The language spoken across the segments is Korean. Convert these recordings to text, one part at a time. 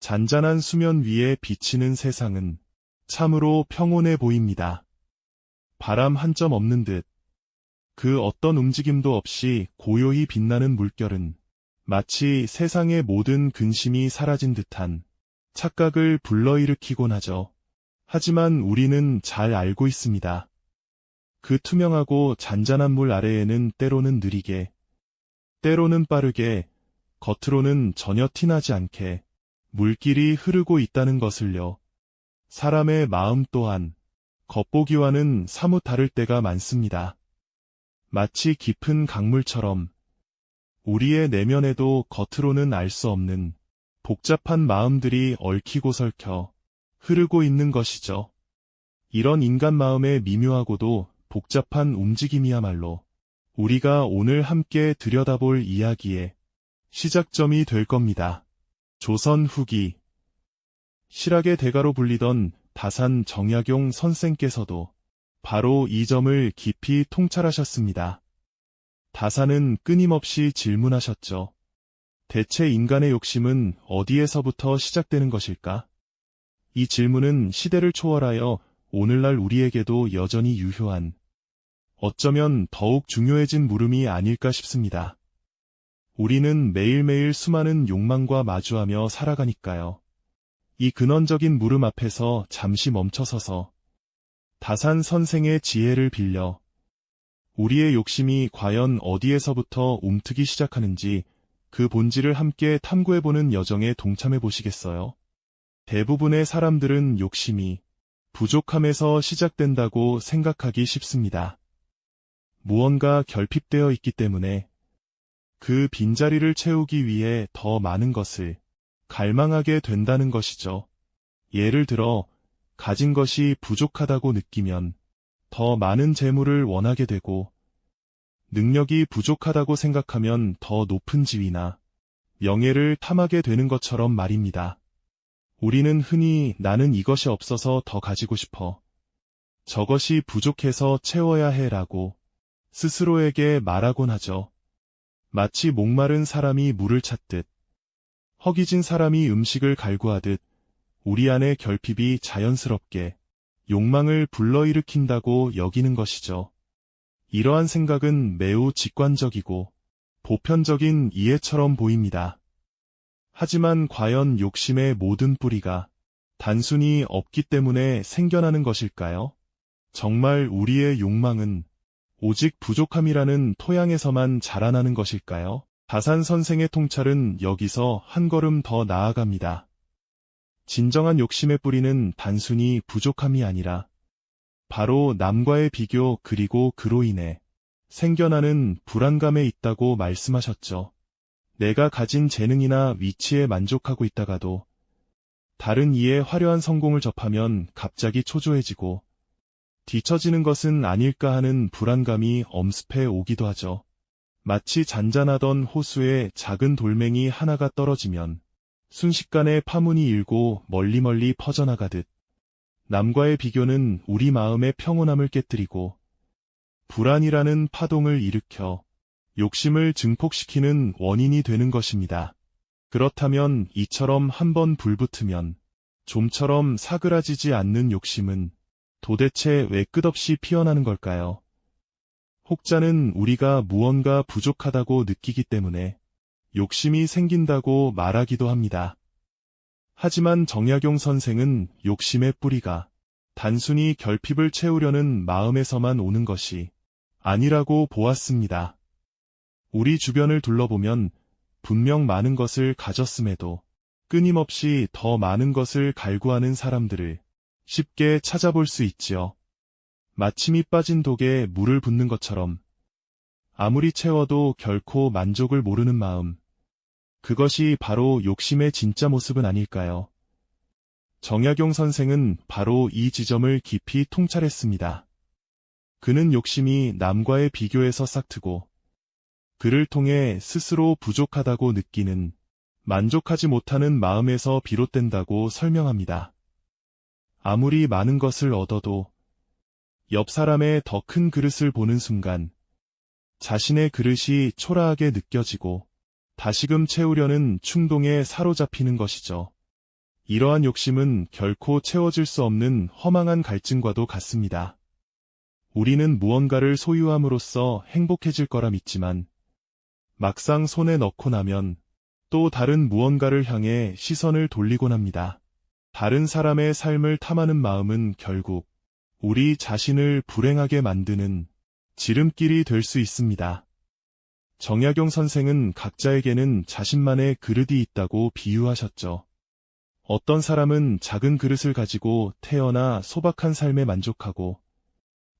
잔잔한 수면 위에 비치는 세상은 참으로 평온해 보입니다. 바람 한 점 없는 듯, 그 어떤 움직임도 없이 고요히 빛나는 물결은 마치 세상의 모든 근심이 사라진 듯한 착각을 불러일으키곤 하죠. 하지만 우리는 잘 알고 있습니다. 그 투명하고 잔잔한 물 아래에는 때로는 느리게, 때로는 빠르게, 겉으로는 전혀 티나지 않게 물길이 흐르고 있다는 것을요. 사람의 마음 또한 겉보기와는 사뭇 다를 때가 많습니다. 마치 깊은 강물처럼 우리의 내면에도 겉으로는 알 수 없는 복잡한 마음들이 얽히고 설켜 흐르고 있는 것이죠. 이런 인간 마음의 미묘하고도 복잡한 움직임이야말로 우리가 오늘 함께 들여다볼 이야기의 시작점이 될 겁니다. 조선 후기 실학의 대가로 불리던 다산 정약용 선생께서도 바로 이 점을 깊이 통찰하셨습니다. 다산은 끊임없이 질문하셨죠. 대체 인간의 욕심은 어디에서부터 시작되는 것일까? 이 질문은 시대를 초월하여 오늘날 우리에게도 여전히 유효한, 어쩌면 더욱 중요해진 물음이 아닐까 싶습니다. 우리는 매일매일 수많은 욕망과 마주하며 살아가니까요. 이 근원적인 물음 앞에서 잠시 멈춰서서 다산 선생의 지혜를 빌려 우리의 욕심이 과연 어디에서부터 움트기 시작하는지 그 본질을 함께 탐구해보는 여정에 동참해 보시겠어요? 대부분의 사람들은 욕심이 부족함에서 시작된다고 생각하기 쉽습니다. 무언가 결핍되어 있기 때문에 그 빈자리를 채우기 위해 더 많은 것을 갈망하게 된다는 것이죠. 예를 들어, 가진 것이 부족하다고 느끼면 더 많은 재물을 원하게 되고, 능력이 부족하다고 생각하면 더 높은 지위나 명예를 탐하게 되는 것처럼 말입니다. 우리는 흔히 나는 이것이 없어서 더 가지고 싶어. 저것이 부족해서 채워야 해 라고 스스로에게 말하곤 하죠. 마치 목마른 사람이 물을 찾듯, 허기진 사람이 음식을 갈구하듯 우리 안의 결핍이 자연스럽게 욕망을 불러일으킨다고 여기는 것이죠. 이러한 생각은 매우 직관적이고 보편적인 이해처럼 보입니다. 하지만 과연 욕심의 모든 뿌리가 단순히 없기 때문에 생겨나는 것일까요? 정말 우리의 욕망은 오직 부족함이라는 토양에서만 자라나는 것일까요? 다산 선생의 통찰은 여기서 한 걸음 더 나아갑니다. 진정한 욕심의 뿌리는 단순히 부족함이 아니라 바로 남과의 비교 그리고 그로 인해 생겨나는 불안감에 있다고 말씀하셨죠. 내가 가진 재능이나 위치에 만족하고 있다가도 다른 이의 화려한 성공을 접하면 갑자기 초조해지고 뒤처지는 것은 아닐까 하는 불안감이 엄습해 오기도 하죠. 마치 잔잔하던 호수에 작은 돌멩이 하나가 떨어지면 순식간에 파문이 일고 멀리 멀리 퍼져나가듯 남과의 비교는 우리 마음의 평온함을 깨뜨리고 불안이라는 파동을 일으켜 욕심을 증폭시키는 원인이 되는 것입니다. 그렇다면 이처럼 한번 불붙으면 좀처럼 사그라지지 않는 욕심은 도대체 왜 끝없이 피어나는 걸까요? 혹자는 우리가 무언가 부족하다고 느끼기 때문에 욕심이 생긴다고 말하기도 합니다. 하지만 정약용 선생은 욕심의 뿌리가 단순히 결핍을 채우려는 마음에서만 오는 것이 아니라고 보았습니다. 우리 주변을 둘러보면 분명 많은 것을 가졌음에도 끊임없이 더 많은 것을 갈구하는 사람들을 쉽게 찾아볼 수 있지요. 마침이 빠진 독에 물을 붓는 것처럼 아무리 채워도 결코 만족을 모르는 마음. 그것이 바로 욕심의 진짜 모습은 아닐까요? 정약용 선생은 바로 이 지점을 깊이 통찰했습니다. 그는 욕심이 남과의 비교에서 싹트고 그를 통해 스스로 부족하다고 느끼는 만족하지 못하는 마음에서 비롯된다고 설명합니다. 아무리 많은 것을 얻어도 옆 사람의 더 큰 그릇을 보는 순간 자신의 그릇이 초라하게 느껴지고 다시금 채우려는 충동에 사로잡히는 것이죠. 이러한 욕심은 결코 채워질 수 없는 허망한 갈증과도 같습니다. 우리는 무언가를 소유함으로써 행복해질 거라 믿지만 막상 손에 넣고 나면 또 다른 무언가를 향해 시선을 돌리곤 합니다. 다른 사람의 삶을 탐하는 마음은 결국 우리 자신을 불행하게 만드는 지름길이 될 수 있습니다. 정약용 선생은 각자에게는 자신만의 그릇이 있다고 비유하셨죠. 어떤 사람은 작은 그릇을 가지고 태어나 소박한 삶에 만족하고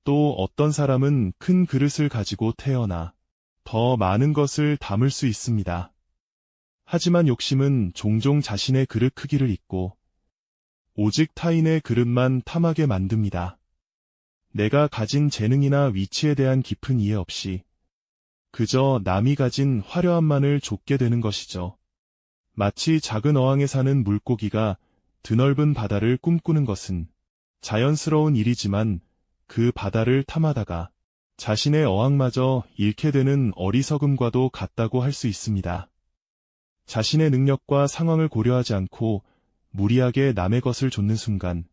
또 어떤 사람은 큰 그릇을 가지고 태어나 더 많은 것을 담을 수 있습니다. 하지만 욕심은 종종 자신의 그릇 크기를 잊고 오직 타인의 그릇만 탐하게 만듭니다. 내가 가진 재능이나 위치에 대한 깊은 이해 없이 그저 남이 가진 화려함만을 좇게 되는 것이죠. 마치 작은 어항에 사는 물고기가 드넓은 바다를 꿈꾸는 것은 자연스러운 일이지만 그 바다를 탐하다가 자신의 어항마저 잃게 되는 어리석음과도 같다고 할 수 있습니다. 자신의 능력과 상황을 고려하지 않고 무리하게 남의 것을 좇는 순간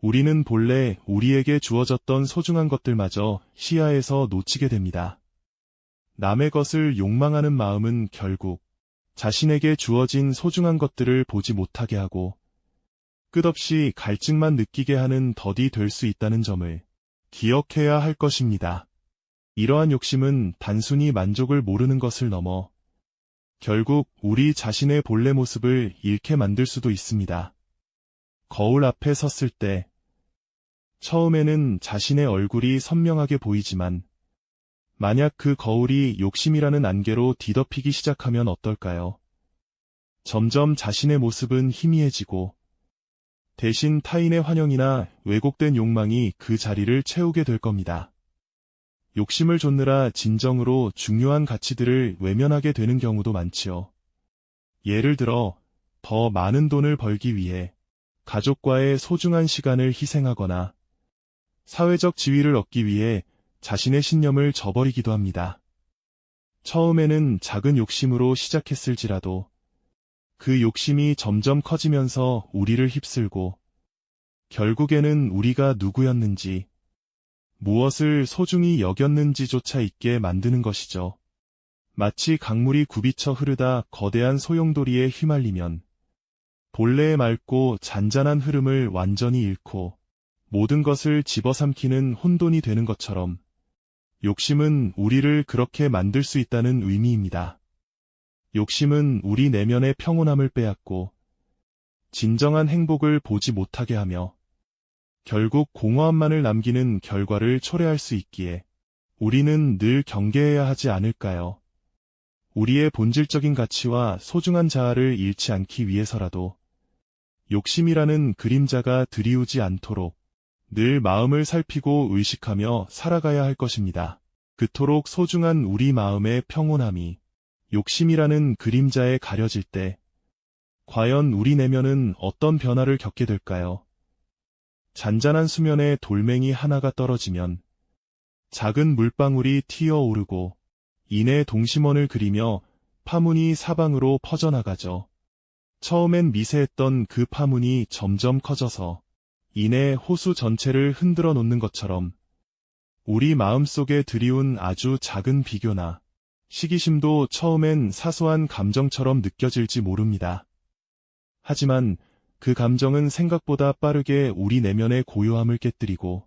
우리는 본래 우리에게 주어졌던 소중한 것들마저 시야에서 놓치게 됩니다. 남의 것을 욕망하는 마음은 결국 자신에게 주어진 소중한 것들을 보지 못하게 하고 끝없이 갈증만 느끼게 하는 덫이 될 수 있다는 점을 기억해야 할 것입니다. 이러한 욕심은 단순히 만족을 모르는 것을 넘어 결국 우리 자신의 본래 모습을 잃게 만들 수도 있습니다. 거울 앞에 섰을 때 처음에는 자신의 얼굴이 선명하게 보이지만 만약 그 거울이 욕심이라는 안개로 뒤덮이기 시작하면 어떨까요? 점점 자신의 모습은 희미해지고 대신 타인의 환영이나 왜곡된 욕망이 그 자리를 채우게 될 겁니다. 욕심을 좇느라 진정으로 중요한 가치들을 외면하게 되는 경우도 많지요. 예를 들어 더 많은 돈을 벌기 위해 가족과의 소중한 시간을 희생하거나 사회적 지위를 얻기 위해 자신의 신념을 저버리기도 합니다. 처음에는 작은 욕심으로 시작했을지라도 그 욕심이 점점 커지면서 우리를 휩쓸고 결국에는 우리가 누구였는지 무엇을 소중히 여겼는지조차 잊게 만드는 것이죠. 마치 강물이 굽이쳐 흐르다 거대한 소용돌이에 휘말리면 본래의 맑고 잔잔한 흐름을 완전히 잃고 모든 것을 집어삼키는 혼돈이 되는 것처럼 욕심은 우리를 그렇게 만들 수 있다는 의미입니다. 욕심은 우리 내면의 평온함을 빼앗고 진정한 행복을 보지 못하게 하며 결국 공허함만을 남기는 결과를 초래할 수 있기에 우리는 늘 경계해야 하지 않을까요? 우리의 본질적인 가치와 소중한 자아를 잃지 않기 위해서라도 욕심이라는 그림자가 드리우지 않도록 늘 마음을 살피고 의식하며 살아가야 할 것입니다. 그토록 소중한 우리 마음의 평온함이 욕심이라는 그림자에 가려질 때 과연 우리 내면은 어떤 변화를 겪게 될까요? 잔잔한 수면에 돌멩이 하나가 떨어지면 작은 물방울이 튀어오르고 이내 동심원을 그리며 파문이 사방으로 퍼져나가죠. 처음엔 미세했던 그 파문이 점점 커져서 이내 호수 전체를 흔들어 놓는 것처럼 우리 마음속에 드리운 아주 작은 비교나 시기심도 처음엔 사소한 감정처럼 느껴질지 모릅니다. 하지만 그 감정은 생각보다 빠르게 우리 내면의 고요함을 깨뜨리고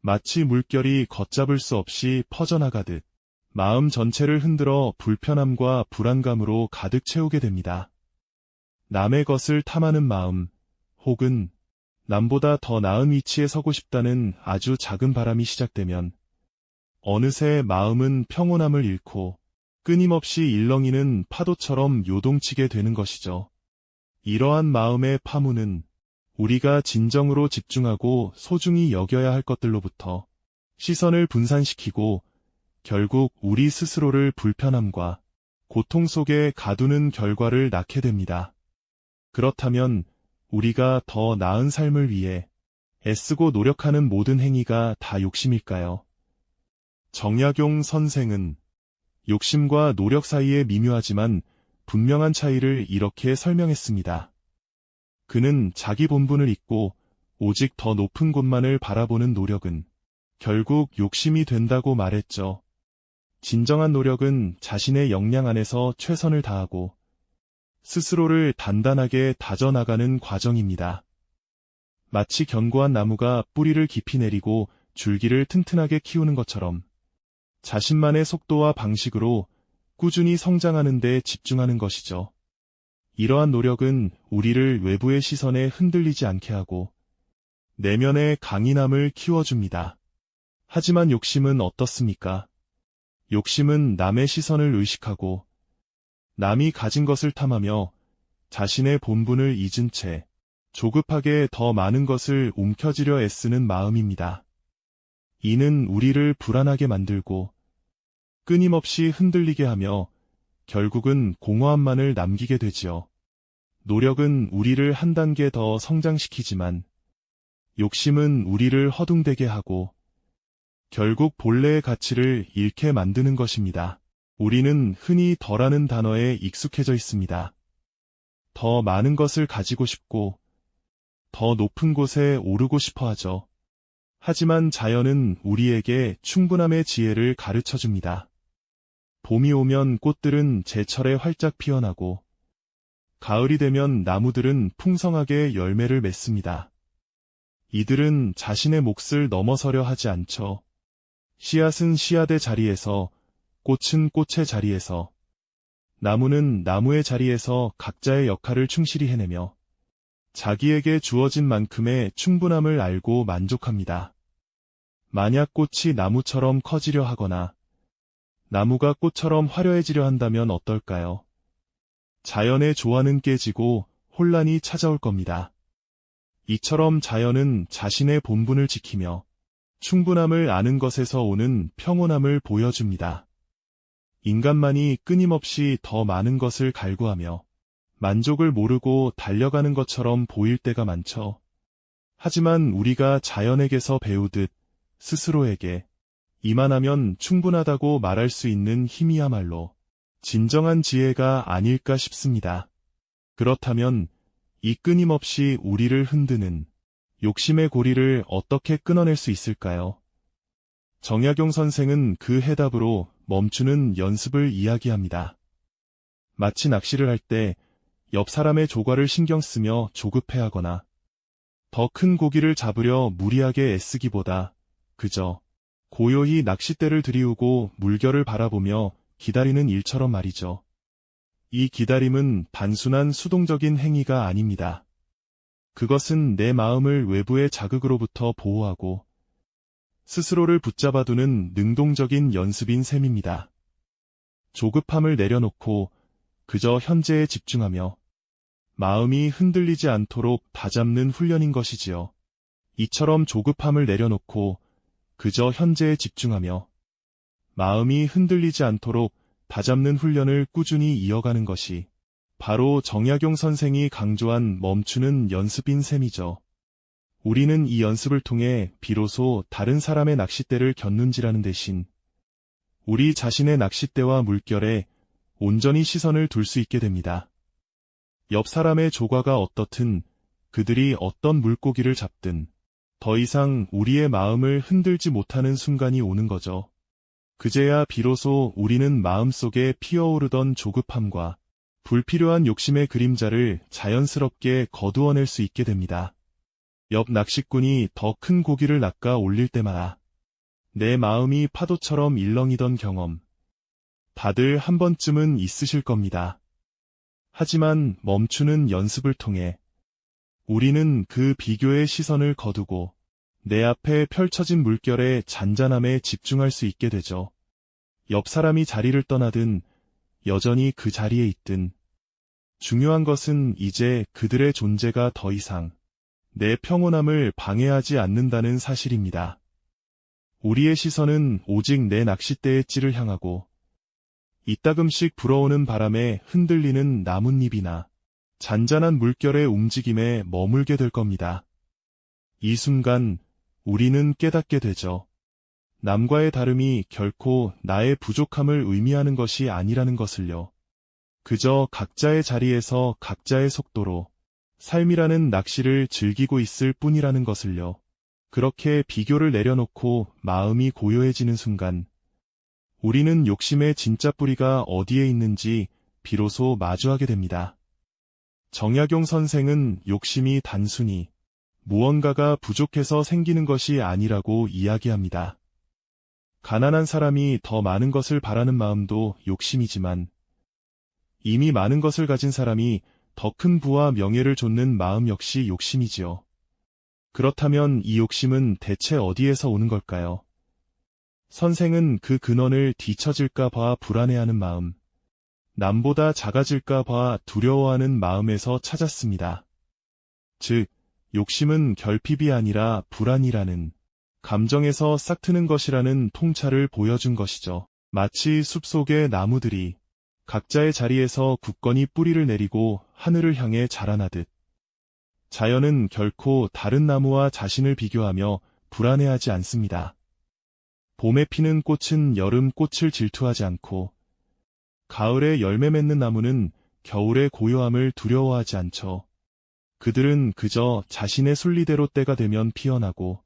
마치 물결이 걷잡을 수 없이 퍼져나가듯 마음 전체를 흔들어 불편함과 불안감으로 가득 채우게 됩니다. 남의 것을 탐하는 마음, 혹은 남보다 더 나은 위치에 서고 싶다는 아주 작은 바람이 시작되면 어느새 마음은 평온함을 잃고 끊임없이 일렁이는 파도처럼 요동치게 되는 것이죠. 이러한 마음의 파문은 우리가 진정으로 집중하고 소중히 여겨야 할 것들로부터 시선을 분산시키고 결국 우리 스스로를 불편함과 고통 속에 가두는 결과를 낳게 됩니다. 그렇다면 우리가 더 나은 삶을 위해 애쓰고 노력하는 모든 행위가 다 욕심일까요? 정약용 선생은 욕심과 노력 사이에 미묘하지만 분명한 차이를 이렇게 설명했습니다. 그는 자기 본분을 잊고 오직 더 높은 곳만을 바라보는 노력은 결국 욕심이 된다고 말했죠. 진정한 노력은 자신의 역량 안에서 최선을 다하고 스스로를 단단하게 다져나가는 과정입니다. 마치 견고한 나무가 뿌리를 깊이 내리고 줄기를 튼튼하게 키우는 것처럼 자신만의 속도와 방식으로 꾸준히 성장하는 데 집중하는 것이죠. 이러한 노력은 우리를 외부의 시선에 흔들리지 않게 하고 내면의 강인함을 키워줍니다. 하지만 욕심은 어떻습니까? 욕심은 남의 시선을 의식하고 남이 가진 것을 탐하며 자신의 본분을 잊은 채 조급하게 더 많은 것을 움켜쥐려 애쓰는 마음입니다. 이는 우리를 불안하게 만들고 끊임없이 흔들리게 하며 결국은 공허함만을 남기게 되지요. 노력은 우리를 한 단계 더 성장시키지만 욕심은 우리를 허둥대게 하고 결국 본래의 가치를 잃게 만드는 것입니다. 우리는 흔히 덜하는 단어에 익숙해져 있습니다. 더 많은 것을 가지고 싶고 더 높은 곳에 오르고 싶어 하죠. 하지만 자연은 우리에게 충분함의 지혜를 가르쳐 줍니다. 봄이 오면 꽃들은 제철에 활짝 피어나고 가을이 되면 나무들은 풍성하게 열매를 맺습니다. 이들은 자신의 몫을 넘어서려 하지 않죠. 씨앗은 씨앗의 자리에서, 꽃은 꽃의 자리에서, 나무는 나무의 자리에서 각자의 역할을 충실히 해내며 자기에게 주어진 만큼의 충분함을 알고 만족합니다. 만약 꽃이 나무처럼 커지려 하거나 나무가 꽃처럼 화려해지려 한다면 어떨까요? 자연의 조화는 깨지고 혼란이 찾아올 겁니다. 이처럼 자연은 자신의 본분을 지키며 충분함을 아는 것에서 오는 평온함을 보여줍니다. 인간만이 끊임없이 더 많은 것을 갈구하며 만족을 모르고 달려가는 것처럼 보일 때가 많죠. 하지만 우리가 자연에게서 배우듯 스스로에게 이만하면 충분하다고 말할 수 있는 힘이야말로 진정한 지혜가 아닐까 싶습니다. 그렇다면 이 끊임없이 우리를 흔드는 욕심의 고리를 어떻게 끊어낼 수 있을까요? 정약용 선생은 그 해답으로 멈추는 연습을 이야기합니다. 마치 낚시를 할 때 옆 사람의 조과를 신경 쓰며 조급해하거나 더 큰 고기를 잡으려 무리하게 애쓰기보다 그저 고요히 낚싯대를 들이우고 물결을 바라보며 기다리는 일처럼 말이죠. 이 기다림은 단순한 수동적인 행위가 아닙니다. 그것은 내 마음을 외부의 자극으로부터 보호하고 스스로를 붙잡아두는 능동적인 연습인 셈입니다. 조급함을 내려놓고 그저 현재에 집중하며 마음이 흔들리지 않도록 다잡는 훈련인 것이지요. 이처럼 조급함을 내려놓고 그저 현재에 집중하며 마음이 흔들리지 않도록 다잡는 훈련을 꾸준히 이어가는 것이 바로 정약용 선생이 강조한 멈추는 연습인 셈이죠. 우리는 이 연습을 통해 비로소 다른 사람의 낚싯대를 견눈질하는 대신 우리 자신의 낚싯대와 물결에 온전히 시선을 둘 수 있게 됩니다. 옆 사람의 조과가 어떻든 그들이 어떤 물고기를 잡든 더 이상 우리의 마음을 흔들지 못하는 순간이 오는 거죠. 그제야 비로소 우리는 마음속에 피어오르던 조급함과 불필요한 욕심의 그림자를 자연스럽게 거두어낼 수 있게 됩니다. 옆 낚시꾼이 더 큰 고기를 낚아 올릴 때마다 내 마음이 파도처럼 일렁이던 경험. 다들 한 번쯤은 있으실 겁니다. 하지만 멈추는 연습을 통해 우리는 그 비교의 시선을 거두고 내 앞에 펼쳐진 물결의 잔잔함에 집중할 수 있게 되죠. 옆 사람이 자리를 떠나든 여전히 그 자리에 있든 중요한 것은 이제 그들의 존재가 더 이상 내 평온함을 방해하지 않는다는 사실입니다. 우리의 시선은 오직 내 낚싯대의 찌를 향하고 이따금씩 불어오는 바람에 흔들리는 나뭇잎이나 잔잔한 물결의 움직임에 머물게 될 겁니다. 이 순간 우리는 깨닫게 되죠. 남과의 다름이 결코 나의 부족함을 의미하는 것이 아니라는 것을요. 그저 각자의 자리에서 각자의 속도로 삶이라는 낚시를 즐기고 있을 뿐이라는 것을요. 그렇게 비교를 내려놓고 마음이 고요해지는 순간, 우리는 욕심의 진짜 뿌리가 어디에 있는지 비로소 마주하게 됩니다. 정약용 선생은 욕심이 단순히 무언가가 부족해서 생기는 것이 아니라고 이야기합니다. 가난한 사람이 더 많은 것을 바라는 마음도 욕심이지만 이미 많은 것을 가진 사람이 더 큰 부와 명예를 좇는 마음 역시 욕심이지요. 그렇다면 이 욕심은 대체 어디에서 오는 걸까요? 선생은 그 근원을 뒤처질까 봐 불안해하는 마음, 남보다 작아질까 봐 두려워하는 마음에서 찾았습니다. 즉, 욕심은 결핍이 아니라 불안이라는 감정에서 싹트는 것이라는 통찰을 보여준 것이죠. 마치 숲속의 나무들이 각자의 자리에서 굳건히 뿌리를 내리고 하늘을 향해 자라나듯 자연은 결코 다른 나무와 자신을 비교하며 불안해하지 않습니다. 봄에 피는 꽃은 여름 꽃을 질투하지 않고 가을에 열매 맺는 나무는 겨울의 고요함을 두려워하지 않죠. 그들은 그저 자신의 순리대로 때가 되면 피어나고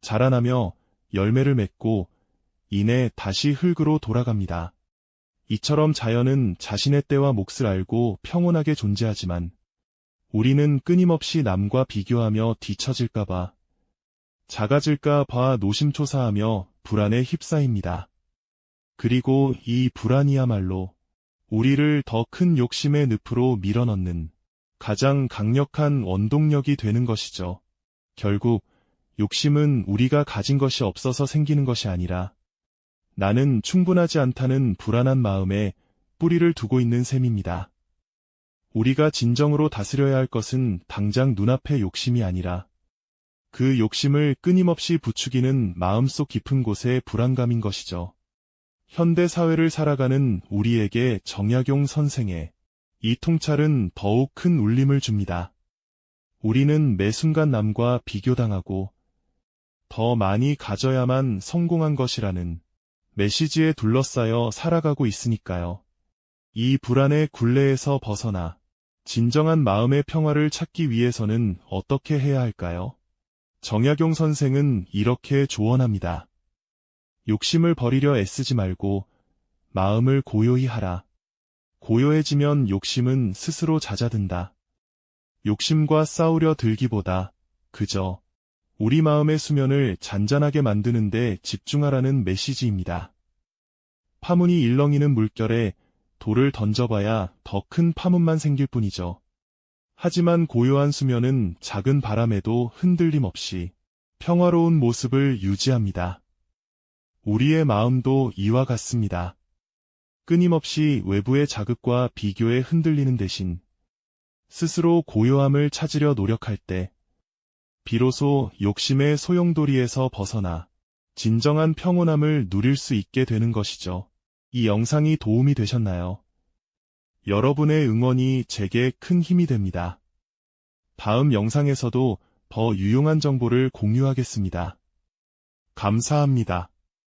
자라나며 열매를 맺고 이내 다시 흙으로 돌아갑니다. 이처럼 자연은 자신의 때와 몫을 알고 평온하게 존재하지만 우리는 끊임없이 남과 비교하며 뒤처질까봐 작아질까봐 노심초사하며 불안에 휩싸입니다. 그리고 이 불안이야말로 우리를 더 큰 욕심의 늪으로 밀어넣는 가장 강력한 원동력이 되는 것이죠. 결국 욕심은 우리가 가진 것이 없어서 생기는 것이 아니라 나는 충분하지 않다는 불안한 마음에 뿌리를 두고 있는 셈입니다. 우리가 진정으로 다스려야 할 것은 당장 눈앞의 욕심이 아니라 그 욕심을 끊임없이 부추기는 마음속 깊은 곳의 불안감인 것이죠. 현대 사회를 살아가는 우리에게 정약용 선생의 이 통찰은 더욱 큰 울림을 줍니다. 우리는 매 순간 남과 비교당하고 더 많이 가져야만 성공한 것이라는 메시지에 둘러싸여 살아가고 있으니까요. 이 불안의 굴레에서 벗어나 진정한 마음의 평화를 찾기 위해서는 어떻게 해야 할까요? 정약용 선생은 이렇게 조언합니다. 욕심을 버리려 애쓰지 말고 마음을 고요히 하라. 고요해지면 욕심은 스스로 잦아든다. 욕심과 싸우려 들기보다 그저 우리 마음의 수면을 잔잔하게 만드는데 집중하라는 메시지입니다. 파문이 일렁이는 물결에 돌을 던져봐야 더 큰 파문만 생길 뿐이죠. 하지만 고요한 수면은 작은 바람에도 흔들림 없이 평화로운 모습을 유지합니다. 우리의 마음도 이와 같습니다. 끊임없이 외부의 자극과 비교에 흔들리는 대신 스스로 고요함을 찾으려 노력할 때 비로소 욕심의 소용돌이에서 벗어나 진정한 평온함을 누릴 수 있게 되는 것이죠. 이 영상이 도움이 되셨나요? 여러분의 응원이 제게 큰 힘이 됩니다. 다음 영상에서도 더 유용한 정보를 공유하겠습니다. 감사합니다.